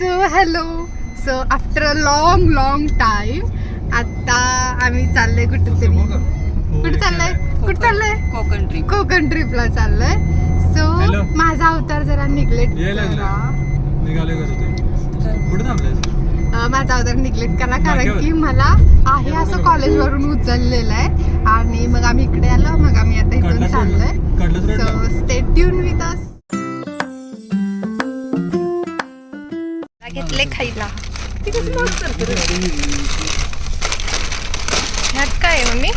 So hello so after a long long time आता आम्ही चाललोय कुठेतरी कुठे चाललंय? कुठे चाललंय? कोकण ट्रिप कोकण ट्रिपला चाललोय. सो. माझा अवतार जरा निग्लेक्ट. करा कुठे माझा अवतार निग्लेक्ट करा कारण. की मला आहे असं कॉलेजवरून उचललेलं आहे. आणि मग आम्ही इकडे आलो. मग आम्ही आता इथून चाललोय. सो रोडला स्टे ट्यून विथ अस खायला. ह्यात काय आहे मम्मी?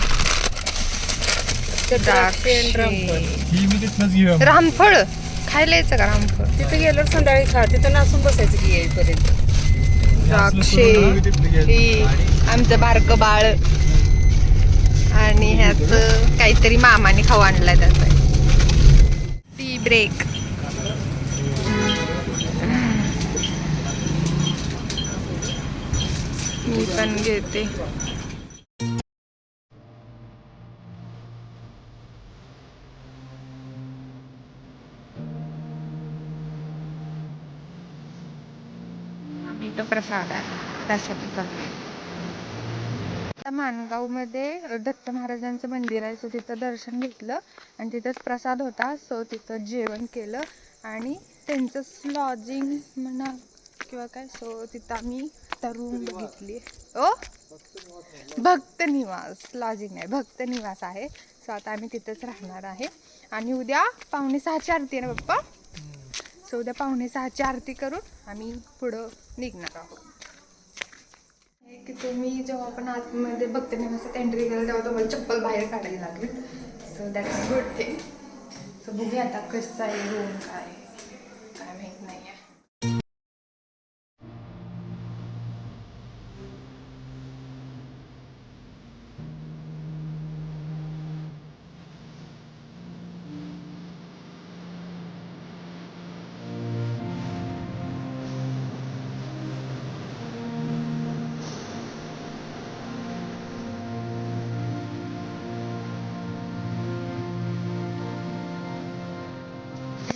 द्राक्षे. ही मी तिथनच घेऊ रामफळ? खायला यायचं का रामफळ? तिथे गेल्यावर संध्याकाळी खा. तिथं नासून बसायचं की येईपर्यंत. द्राक्षे ही आमचं बारक बाळ. आणि ह्यात काहीतरी मामाने खाऊ आणलाय त्याचा. टी ब्रेक मी पण घेते. इथं प्रसाद आहे. त्यासाठी माणगावमध्ये दत्त महाराजांचं मंदिर आहे. सो तिथं दर्शन घेतलं आणि तिथंच प्रसाद होता. सो तिथं जेवण केलं आणि त्यांचंच लॉजिंग म्हणा किंवा काय सो तिथं आम्ही आता रूम बघितली ओ भक्त निवास. लॉजिंग नाही. भक्त निवास आहे. सो आता आम्ही तिथंच राहणार आहे. आणि उद्या पावणे सहाची आरती आहे ना पप्पा? सो उद्या पावणे सहाची आरती करून आम्ही पुढं निघणार आहोत. की तुम्ही जेव्हा आपण आतमध्ये बघते निवासात एंट्री केलं तेव्हा तुम्हाला चप्पल बाहेर काढायला लागेल. So that is good thing so बघूया आता कसं आहे रूम काय.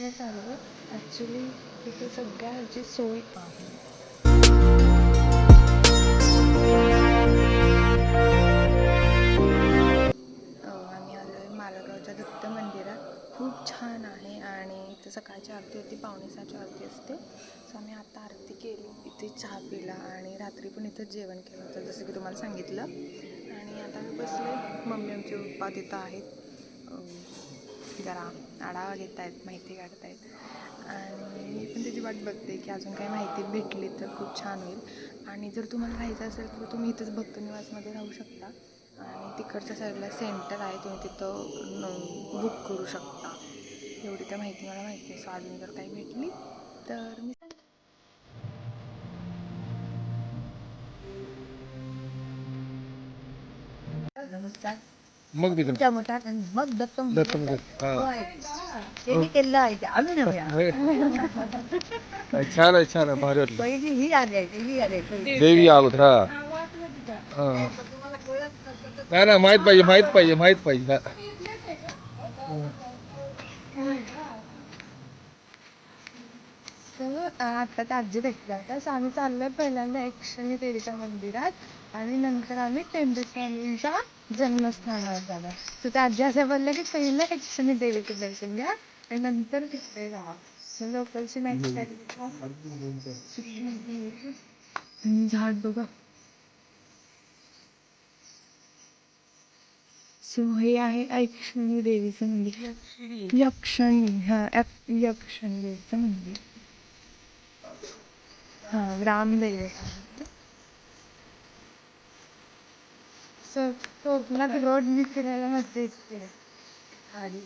हे झालं. ॲक्च्युली तिथे सगळ्या ह्याची सोय आहे आम्ही आलो आहे दत्त मंदिरात. खूप छान आहे आणि इथे सकाळची आरती होती पावणेसाची आरती असते. सो आम्ही आता आरती केली इथे चहा पिला आणि रात्री पण इथं जेवण केलं होतं जसं की तुम्हाला सांगितलं. आणि आता मी बसले मम्मी आमचे पप्पा तिथं आहेत जरा आढावा घेत आहेत माहिती काढत आहेत. आणि मी पण त्याची वाट बघते की अजून काही माहिती भेटली तर खूप छान होईल. आणि जर तुम्हाला राहायचं असेल तर तुम्ही इथंच भक्त निवासमध्ये राहू शकता. आणि तिकडच्या साईडला सेंटर आहे तुम्ही तिथं बुक करू शकता. एवढी तर माहिती मला माहिती आहे. सो अजून जर काही भेटली तर मी नमस्कार. मग तिथं त्या मठात मग दत्त दत्त हा. त्यांनी केलं आहे ते आम्ही. छान आहे छान आहे भारी वाटलं पहिली ही आली आहे ही आली आहे पहिली. देवी आहोत हा हा. नाही ना माहीत पाहिजे माहीत पाहिजे माहीत पाहिजे हा. तर आता त्या आजी भेटल्या होत्या सो आम्ही चाललोय पहिल्यांदा एकशनी देवीच्या मंदिरात आणि नंतर आम्ही जन्मस्थानावर जाणार सो त्या आजी असं बोलल्या की पहिलं एकशनी देवीचं दर्शन घ्या आणि नंतर तिकडे जा सो लोकलची माहिती आणि झाड बघा. सो हे आहे ऐक्षणी देवीचं मंदिर. यक्षणी हा यक्षणी देवीचं मंदिर. हा रामदेव. सो स्वप्नात रोड मी फिरायला मजा येते आणि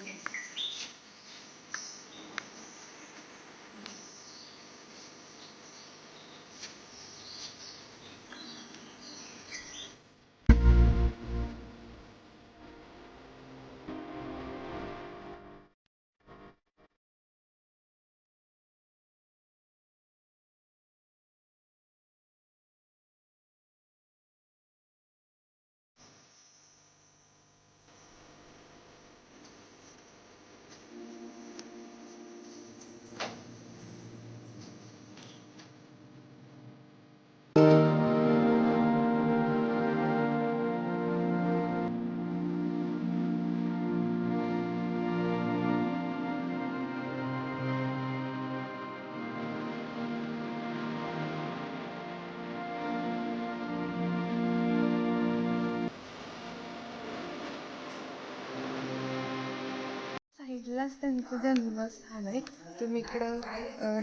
इथलाच त्यांचं जन्मस्थान आहे. तुम्ही इकडं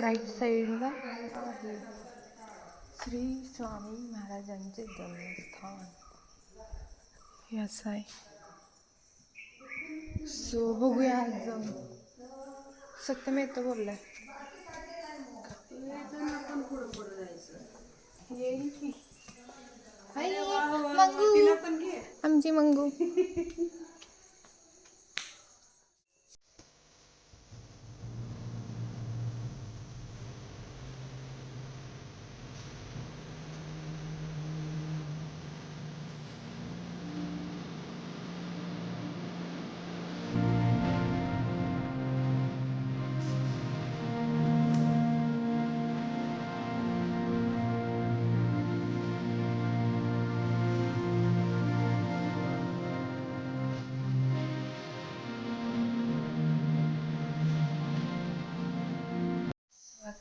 राईट साईडला आहे श्री स्वामी महाराजांचे जन्मस्थान. असं आहे. सो बघूया आज जाऊन सत्यम येतो बोललाय. येईल की. आमची मंगू.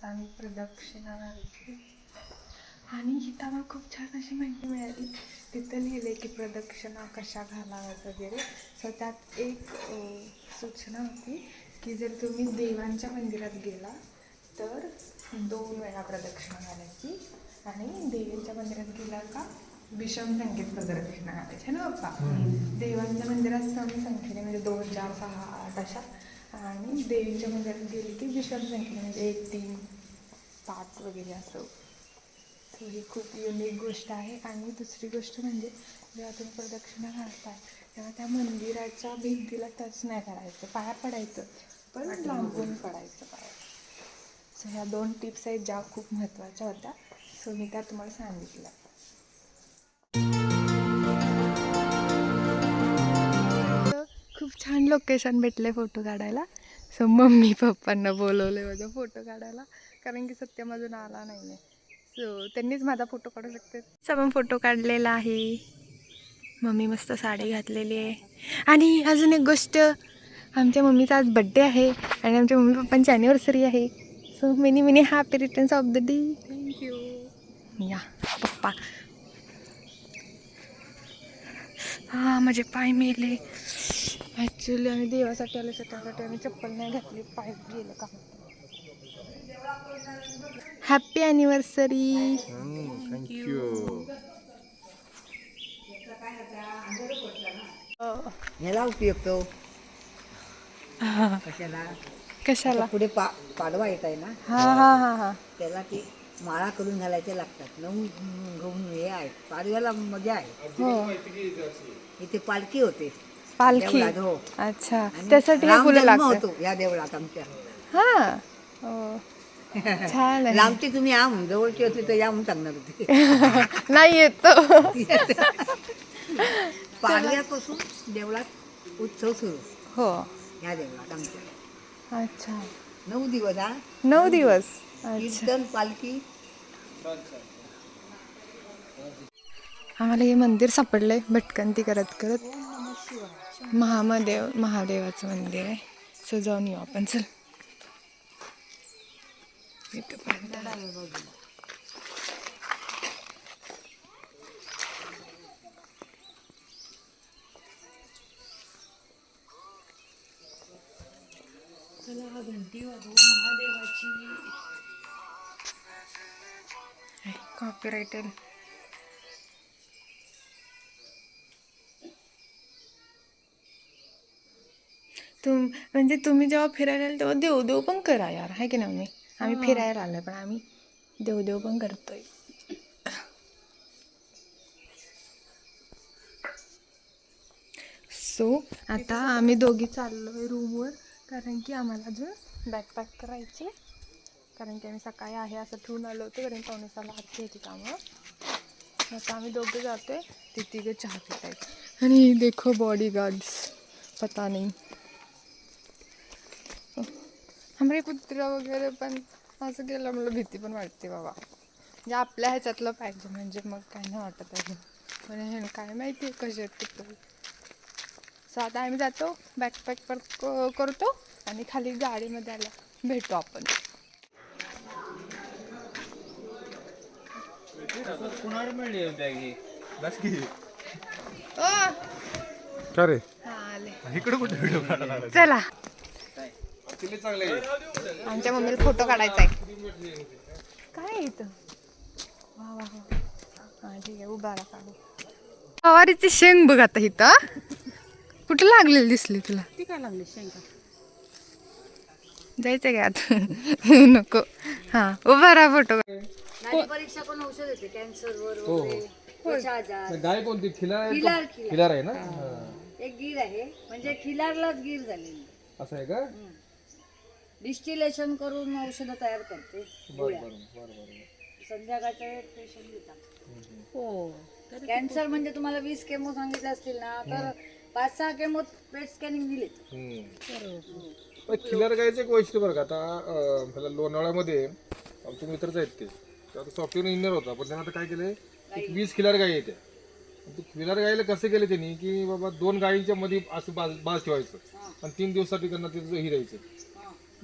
आम्ही प्रदक्षिणा घालते आणि इथं मला खूप छान अशी माहिती मिळाली. तिथं लिहिले की प्रदक्षिणा कशा घालाव्यात वगैरे. सो त्यात एक सूचना होती की जर तुम्ही देवांच्या मंदिरात गेला तर दोन वेळा प्रदक्षिणा घालायची आणि देवींच्या मंदिरात गेला का विषम संख्येत प्रदक्षिणा घालायची ना बाप्पा देवांच्या मंदिरात सम संख्येने म्हणजे दोन चार सहा आठ अशा आणि देवींच्या मंदिरात गेली की विषम संख्येने म्हणजे एक तीन पाच वगैरे असं. सो ही खूप युनिक गोष्ट आहे. आणि दुसरी गोष्ट म्हणजे जेव्हा तुम्ही प्रदक्षिणा घालताय तेव्हा त्या मंदिराच्या भिंतीला टच नाही करायचं. पाया पडायचं. पण लांबून पडायचं पाया सो ह्या दोन टिप्स आहेत ज्या खूप महत्त्वाच्या होत्या. सो मी त्या तुम्हाला सांगितल्या. खूप छान लोकेशन भेटले फोटो काढायला. सो मम्मी पप्पांना बोलवले माझा फोटो काढायला. कारण की सत्यम अजून आला नाही आहे सो त्यांनीच माझा फोटो काढू शकते पण फोटो काढलेला आहे. मम्मी मस्त साडी घातलेली आहे. आणि अजून एक गोष्ट आमच्या मम्मीचा आज बड्डे आहे आणि आमच्या मम्मी पप्पांची ॲनिव्हर्सरी आहे. So many many happy returns of the day thank you या पप्पा. हा माझे पाय मेले. ॲक्च्युली आम्ही देवासाठी आलो त्यासाठी आम्ही चप्पल नाही घातली पाय गेलं का? हॅपी ॲनिव्हर्सरी ह्याला उपयोग तो. कशाला? कशाला? पुढे पा पाडवा येत आहे ना? हा हा हा हा. त्याला ते माळा करून घालायचे लागतात. नऊ गहून हे आहे पाडव्याला मजा आहे. हो. इथे पालखी होते. पालखी. देवळात, हो. अच्छा. त्यासाठी हे राम फुलं जन्म लागतात. होतो या देवळात आमच्या. हा. छान आहे. लांबची तुम्ही या म्हणून जवळची होती तर या म्हणून सांगणार होते. नाही येतो पाडव्यापासून देवळात उत्सव सुरू. हो. या देवळात आमच्या. अच्छा. नऊ दिवस हा? नऊ दिवस. अच्छा. कीर्तन पालखी. आम्हाला हे मंदिर सापडलंय. भटकंती करत करत. महामदेव महादेवाचं मंदिर आहे. सो जाऊन येऊ आपण. चल. इथं पर्यंत आलो. कॉपीराइट आहे. तुम म्हणजे तुम्ही जेव्हा फिरायला आले तेव्हा देवदेव पण करा यार आहे की नाही आम्ही फिरायला आलोय पण आम्ही देवदेव पण करतोय. सो आता आम्ही दोघी चाललोय रूमवर कारण की आम्हाला अजून बॅकपॅक करायचे कारण की आम्ही सकाळी आहे असं ठेवून आलो होतो कारण पावणे सहाला आरती होती त्यामुळं. आता आम्ही दोघे जातोय ते तिघे चहा पित आहेत आणि देखो बॉडी गार्ड्स पता नाही. हमरे कुत्रा वगैरे पण असं केलं मला भीती पण वाटते बाबा. म्हणजे आपल्या ह्याच्यातलं पाहिजे म्हणजे मग काय नाही वाटत अजून पण हे काय माहिती कसे आहेत कुत्रे. सो आता आम्ही जातो बॅकपॅक पर करतो आणि खाली गाडीमध्ये आला भेटू आपण. कुणाला मिळली बॅग बस की. ओ! का रे? हा आले. इकडे कुठे? व्हिडिओ काढायला चला. आहे. आमच्या मम्मीला फोटो काढायचा आहे. काय इथं? वा वा वा. हा ठीक आहे उभा राहा. काढू गवारीची शेंग बघ आता इथं. कुठे लागलेली दिसली तुला? ती काय लागली शेंगा जायचं का आता? नको. हा उभा राहा फोटो. परीक्षा पण औषध येते कॅन्सरवर वगैरे त्वचा आजार गाय कोणती? खिलार आहे खिलार आहे ना? हा. एक गीर आहे म्हणजे खिलारलाच गीर झालेली. असं आहे का? डिस्टिलेशन करून औषधं तयार करते. गोळ्या बरं बरं बरं. संध्याकाळच्या वेळेत पेशंट घेतात हो. कॅन्सर म्हणजे तुम्हाला वीस केमो सांगितले असतील ना तर पाच सहा केमो पेट स्कॅनिंग दिले हम्म. पण खिलार गायचं एक वैशिष्ट्य बरं का आता अं, लोणावळ्यामध्ये आमचे मित्रच आहेत ते. आता सॉफ्टवेअर इंजिनियर होता पण त्यांना आता काय केलंय? एक वीस खिलार गायी येते ते खिलार गायीला कसं केलं त्यांनी की बाबा दोन गायींच्या मध्ये असं बाज बाज ठेवायचं. आणि तीन दिवसासाठी त्यांना तिथं ही द्यायचं.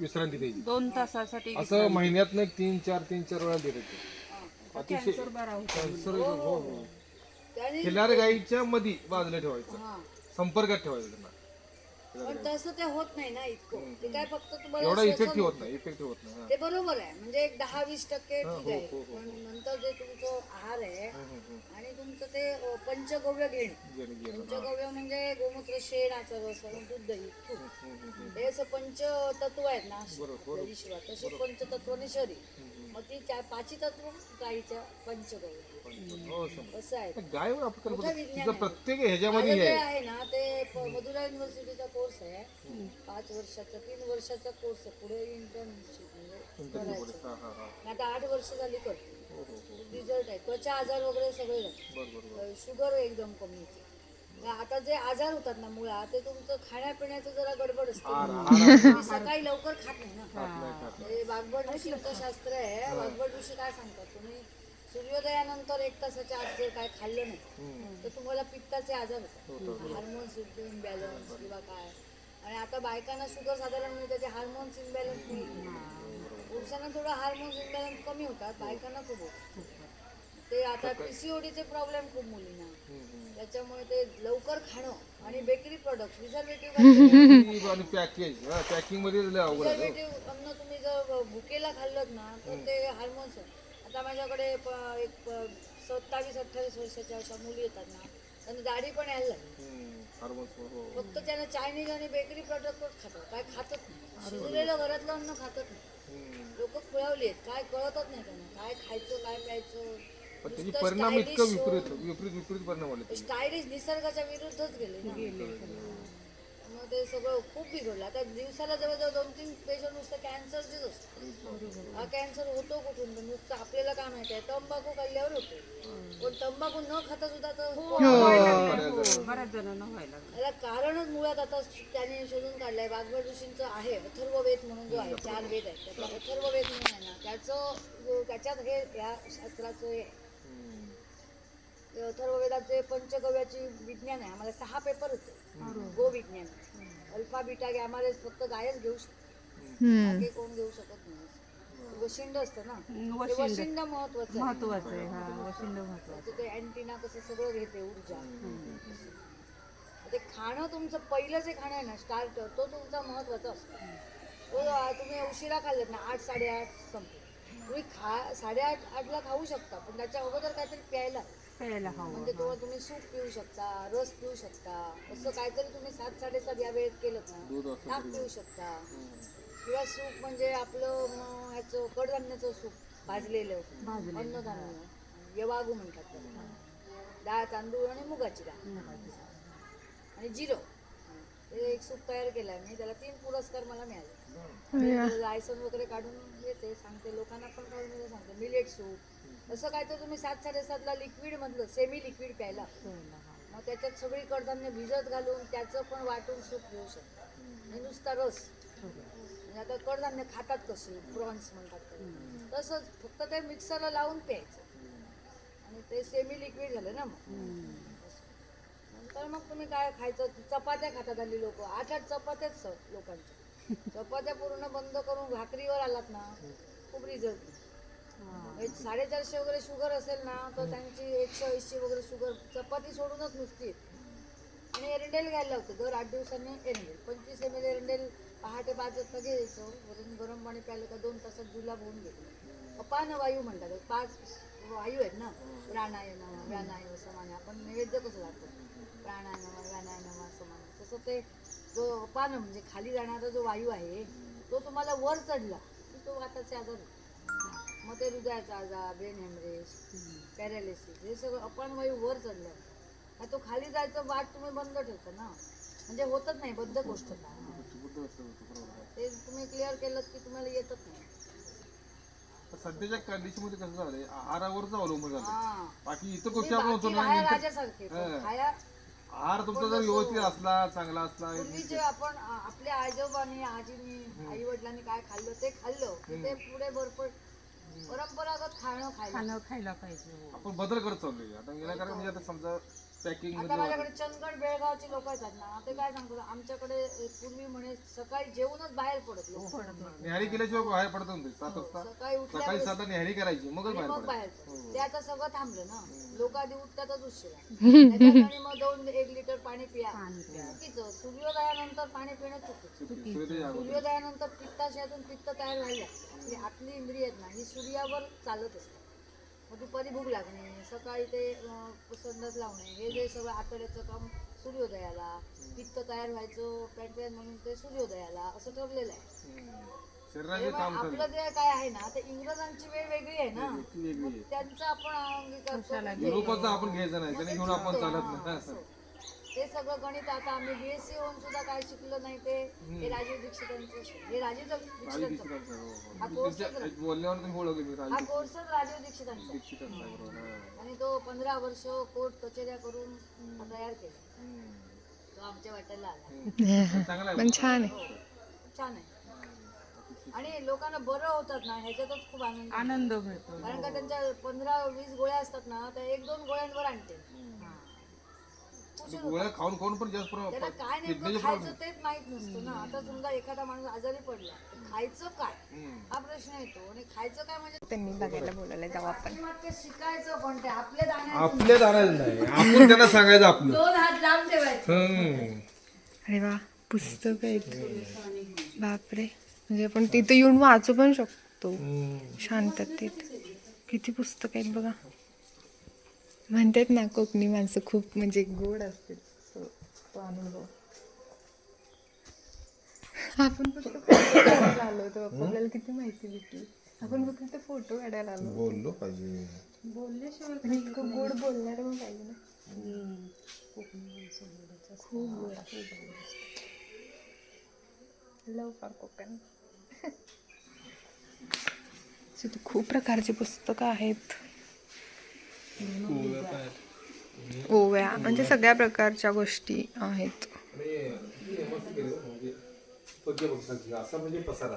विश्रांती द्यायची. दोन तासासाठी असं महिन्यात एक तीन चार तीन चार वेळा देत होते अतिशय कॅन्सर हो हो त्याने खिलार गायीच्या मध्ये बाजूला ठेवायचं. संपर्कात ठेवायचं त्यांना. पण तसं ते होत नाही ना इतकं. ते काय फक्त तुम्हाला एवढा इफेक्टिव्ह होत नाही इफेक्टिव्ह होत नाही हा. ते बरोबर आहे. म्हणजे एक दहा वीस टक्के ठीक आहे. पण नंतर जे तुमचं आहार आहे तुमचं ते पंचगव्य घेणे. पंचगव्य म्हणजे गोमूत्र शेण आचार दूध दही हे असं पंच तत्व आहेत ना विश्वात तसे पंचतत्वाने शरीर. मग ती चार पाची तत्व गाईच्या पंचगव्य. हो. असं आहे. प्रत्येक ह्याच्यामध्ये आहे. ना ते मधुरा युनिव्हर्सिटीचा कोर्स आहे. पाच वर्षाचा तीन वर्षाचा कोर्स आहे. पुढे इंटर्नशिप म्हणजे करायचं. आता आठ वर्ष झाली करते. रिझल्ट आहे. त्वचा आजार वगैरे सगळे शुगर एकदम कमी होती आता जे आजार होतात ना मुळात ते तुमचं खाण्यापिण्याचं जरा गडबड असते. सकाळी लवकर खात नाही ना. वाघबड ऋषीचं शास्त्र आहे. वाघबड ऋषी काय सांगतात? तुम्ही सूर्योदयानंतर एक तासाच्या आत जर काय खाल्लं नाही तर तुम्हाला पित्ताचे आजार होतात. हार्मोन्स इम्बॅलन्स किंवा काय. आणि आता बायकांना शुगर साधारण मिळतं ते हार्मोन्स इम्बॅलन्स पुरुषांना थोडं हार्मोन्स इम्बॅलन्स कमी होतात बायकांना खूप होतात. ते आता पीसीओडीचे प्रॉब्लेम खूप मुलींना. त्याच्यामुळे ते लवकर खाणं आणि बेकरी प्रोडक्ट आणि पॅकेज पॅकिंगमध्ये हो. प्रिझर्वेटिव्ह अन्न तुम्ही जर भुकेला खाल्लं ना तर ते हार्मोन्स आता माझ्याकडे एक सत्तावीस अठ्ठावीस वर्षाच्या अशा मुली येतात ना त्यांना दाढी पण यायला लागली. हार्मोन्स हो फक्त त्यांना चायनीज आणि बेकरी प्रोडक्टच खातात. काय खातच नाही. शिजलेलं घरातलं अन्न खातच नाही. लोक खुळावली आहेत. काय कळतच नाही त्यांना. काय खायचं काय प्यायचं. पण त्याचे नुसतं परिणाम इतकं. विपरीत विपरीत विपरीत परिणाम आले स्टायलिश निसर्गाच्या विरुद्धच गेले ना. ते सगळं खूप बिघडलं. आता दिवसाला जवळजवळ दोन तीन पेशंट नुसतं कॅन्सरचेच असतात हा कॅन्सर होतो कुठून? तर नुसतं आपल्याला काय माहिती आहे? तंबाखू खाल्ल्यावर होतो. पण तंबाखू न खाता सुद्धा तर व्हायला लागलं. याला कारणच मुळात आता त्याने शोधून काढलंय. वाघबड ऋषींचं आहे अथर्ववेद म्हणून जो आहे चार वेद आहेत. त्याचा अथर्ववेद म्हणून आहे ना त्याचं त्याच्यात हे या शास्त्राचं हे. आहे. अथर्ववेदाचे पंचगव्याची विज्ञान आहे. आम्हाला सहा पेपर होते. गो विज्ञान अल्फा बिटा गॅमा रेस फक्त गायच घेऊ शकतो. बाकी कोण घेऊ शकत नाही. वशिंड असतं ना? ते वशिंड. महत्वाचं आहे. महत्वाचं आहे हा वशिंड महत्वाचं ते अँटिना कसं सगळं घेते ऊर्जा. ते खाणं तुमचं पहिलं जे खाणं आहे ना स्टार्टर तो तुमचा महत्त्वाचा असतो. तो तुम्ही उशिरा खाल्लेत ना आठ साडेआठ संपले. तुम्ही खा साडेआठ आठला खाऊ शकता पण त्याच्या अगोदर काहीतरी प्यायला. प्यायला हवं. म्हणजे तेव्हा तुम्ही सूप पिऊ शकता रस पिऊ शकता. असं काहीतरी तुम्ही सात साडेसात या वेळेत केलं ना ताक पिऊ शकता. किंवा सूप म्हणजे आपलं म, ह्याचं कडधान्याचं सूप भाजलेलं. अन्नधान्य. यवागू म्हणतात त्याला. डाळ तांदूळ आणि मुगाची डाळ. आणि जिरं. ते एक सूप तयार केलाय मी. त्याला तीन पुरस्कार मला मिळाले. लायसन वगैरे काढून येते सांगते. लोकांना पण काढून येते सांगते. Millet soup. असं काय तर तुम्ही सात साडेसातला लिक्विड म्हटलं सेमी लिक्विड प्यायला. मग त्याच्यात सगळी कडधान्य भिजत घालून त्याचं पण वाटून सूप घेऊ शकतं. नुसता रस. म्हणजे आता कडधान्य खातात कसे? प्रॉन्स म्हणतात तसंच फक्त ते मिक्सरला लावून प्यायचं. आणि ते सेमी लिक्विड झालं ना मग. नंतर मग तुम्ही काय खायचं? चपात्या खातात हल्ली लोक. आठ आठ चपात्याच लोकांच्या. चपात्या पूर्ण बंद करून भाकरीवर आलात ना खूप रिझल्ट साडेचारशे वगैरे शुगर असेल ना तर त्यांची एकशे ऐंशी वगैरे शुगर चपाती सोडूनच नुसती. आणि एरंडेल घ्यायला होतं दर आठ दिवसांनी एरंडेल. पंचवीस एम एल एरंडेल पहाटे पाच वाजता घ्यायचं वरून गरम पाणी प्यायलं का दोन तासात जुलाब होऊन गेलो. अपान वायू म्हणतात पाच वायू आहेत ना प्राणायाम व्यानायम समान आपण नैवेद्य कसं लागतो प्राणायाम व्यानायाम समान तसं ते जो अपान म्हणजे खाली जाणारा जो वायू आहे तो तुम्हाला वर चढला की तो वाताचे आजार. होतो. मग ते हृदयाचा आजार ब्रेन हॅमरेज पॅरालिसिस हे सगळं अपान वायू वर चढलं हा तो खाली जायचं वाट तुम्ही बंद ठेवता ना? म्हणजे होतच नाही बद्ध गोष्ट ते तुम्ही क्लिअर केलं की तुम्हाला येतच नाही. सध्याच्या कंडिशनमध्ये कसं झालंय? आहारावरच अवलंबून झालं बाकी इतर गोष्टी आपण होतो राजासारखे. खाया आहार तुमचा जर व्यवस्थित असला चांगला असला पूर्वी जे आपण आपल्या आजोबांनी आजीनी आई वडिलांनी काय खाल्लं ते खाल्लं. की ते पुढे भरपूर परंपरागत खाणं खायला खाणं खायला पाहिजे आपण बदल करत चाललोय. आता विनाकारण म्हणजे आता समजा पॅकिंग आता माझ्याकडे चंदगड बेळगावची लोक येतात ना ते काय सांगतात आमच्याकडे पूर्वी म्हणे सकाळी जेवूनच बाहेर पडत लोक. निहारी केल्याशिवाय बाहेर पडत नव्हते सात वाजता सकाळी उठल्या सकाळी सात निहारी करायची मगच बाहेर मग पडायचं बाहेर ते आता सगळं थांबलं ना. लोक आधी उठतातच उशिरा. मग दोन एक लिटर पाणी पिया. चुकीचं. सूर्योदयानंतर पाणी पिणं चुकीचं. सूर्योदय अगोदर. सूर्योदयानंतर पित्ताशयातून पित्त तयार व्हायला. ही आतली इंद्रिय आहेत ना ही सूर्यावर चालत असतात. मग दुपारी भूक लागणे सकाळी ते संडास लावणे हे जे सगळं आतड्याचं काम सूर्योदयाला पित्त तयार व्हायचं पॅन्ट्रियन म्हणून ते सूर्योदयाला असं ठरलेलं आहे. आपलं जे काय आहे ना ते इंग्रजांची वेळ वेगळी आहे ना. आहे त्यांचं आपण आपण घ्यायचं नाही ते सगळं गणित आता आम्ही बीएससी होऊन सुद्धा काय शिकलो नाही ते. हे राजीव दीक्षितांचं. हे राजीव दीक्षितांचं. हा तुम्ही ओळखले मी हा राजू कोर्सच राजीव दीक्षितांचा. हा. आणि तो पंधरा वर्ष कोर्ट कचेऱ्या करून हा तयार केला. तो आमच्या वाट्याला आला. पण चांगला आहे पण छान आहे. खूप छान आहे. आणि लोकांना बरं होतात ना ह्याच्यातच खूप आनंद आनंद मिळतो. कारण का त्यांच्या पंधरा वीस गोळ्या असतात ना त्या एक दोन गोळ्यांवर आणते. हा. आणि गोळ्या खाऊन खाऊन पण जास्त त्याला प्रमाणात काय नेमकं खायचं तेच माहीत नसतं ना. आता समजा एखादा माणूस आजारी पडला खायचं काय? हा प्रश्न येतो. आणि खायचं काय म्हणजे? त्यांनी बघायला बोलवलं जाऊ आपण. मग ते शिकायचं पण ते? आपले दाणे आपल्या दाराला नाही. आपण त्यांना सांगायचं आपलं. दोन हात लांब ठेवायचे. हम्म. अरे वा पुस्तक आहेत बापरे. म्हणजे आपण तिथे येऊन वाचू पण शकतो. शांततेत. किती पुस्तक आहेत बघा. म्हणतात ना कोकणी माणसं खूप म्हणजे गोड असते तो अनुभव. आपण फक्त फोटो काढायला आलो होतो. आपल्याला किती माहिती भेटली? आपण फक्त फोटो काढायला आलो बोललो पाहिजे. बोलल्याशिवाय पण इतकं गोड बोलणार मग पाहिजे ना खूप गोड लव फॉर कोकण. खूप प्रकारची पुस्तकं आहेत. ओव्या म्हणजे सगळ्या प्रकारच्या गोष्टी आहेत. असा म्हणजे पसारा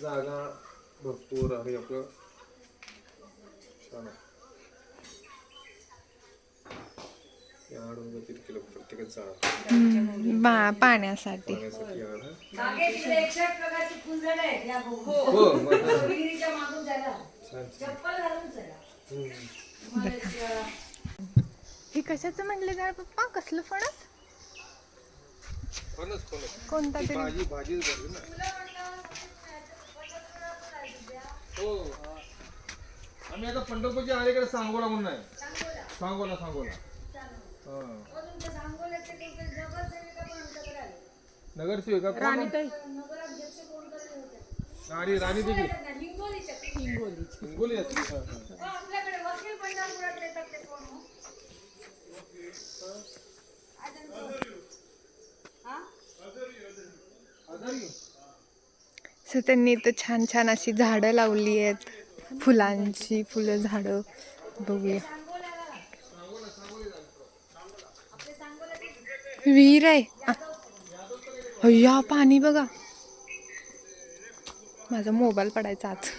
जागा भरपूर आपलं पाण्यासाठी. हो हे कशाचं म्हणलं जाय पप्पा? कसलं फणस? फणस फणस. कोणता तरी? भाजी भाजीच भरली ना. हो. आम्ही आता पंढरपूरच्या अलीकडे सांगोला म्हणून आहे. सांगोला सांगोला. हा. नगरसेविका कोण? राणी राणी देवी. हिंगोली असते हा, हा. हो, ते कोण सो त्यांनी इथं छान छान अशी झाडं लावली आहेत. फुलांची फुलं झाडं. बघूया. विहीर आहे. अय्या पाणी बघा. माझा मोबाईल पडायचा आज.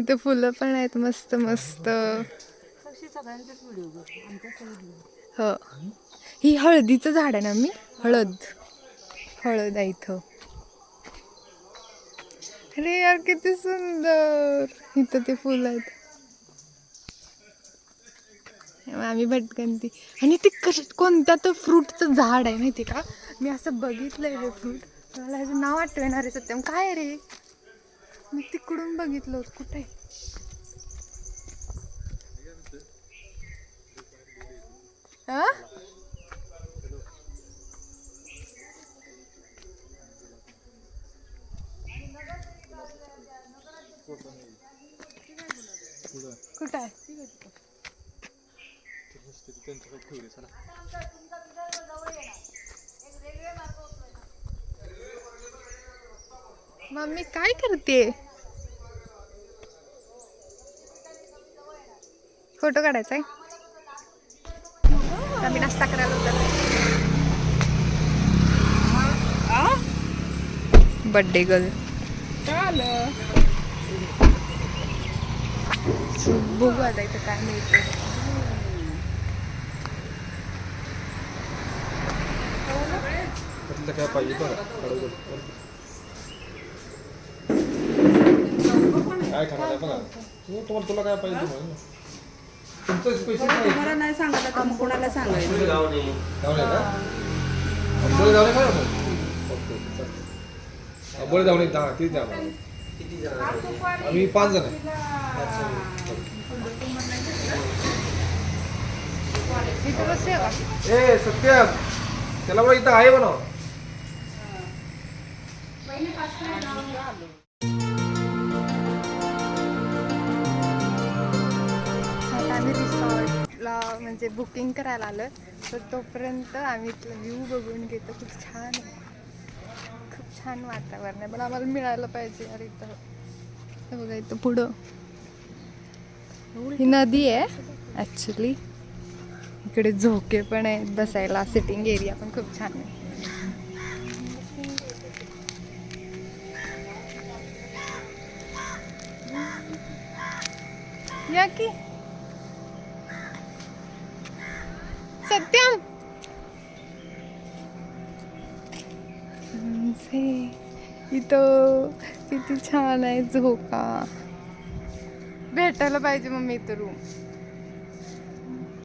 इथं फुलं पण आहेत मस्त मस्त. हो. ही हळदीचं झाड आहे ना मी? हळद. हळद आहे इथं. अरे यार किती सुंदर. इथं ते फुल आहेत. आम्ही भटकंती. आणि ते कश कोणत्या तर फ्रूटचं झाड आहे माहिती का? मी असं बघितलंय हे फ्रूट मला ह्याचं नाव आठवणार आहे सत्यम. काय रे? मी तिकडून बघितलं होतं. कुठे आहे? हा? कुठं आहे? मम्मी काय करते? फोटो काढायचा आहे. आम्ही नाश्ता करायला बड्डे गर्ल बघू आता इथं काय मिळतं काय पाहिजे बरं? काय खाणार आहे बघा. तू तुम्हाला तुला काय पाहिजे ते म्हण ना. तुमचं स्पेशल काय? तुम्हाला नाही सांगत आता मग कोणाला सांगायचं? गावणे का? ओके चालतंय. दहा तेच द्या आम्हाला आम्ही पाच जण आहे. ए सत्यम त्याला बघा इथं आहे बनव ला म्हणजे बुकिंग करायला आलं तर तोपर्यंत आम्ही इथलं व्ह्यू बघून घेतो. खूप छान खूप छान वातावरण आहे. पण आम्हाला मिळायला पाहिजे. यार इथं बघा इथं पुढं. ही नदी आहे. ॲक्च्युली इकडे झोके पण आहेत बसायला. सिटिंग एरिया पण खूप छान आहे. या की. सत्यम. इथं किती छान आहे झोका. भेटायला पाहिजे मम्मी इथं रूम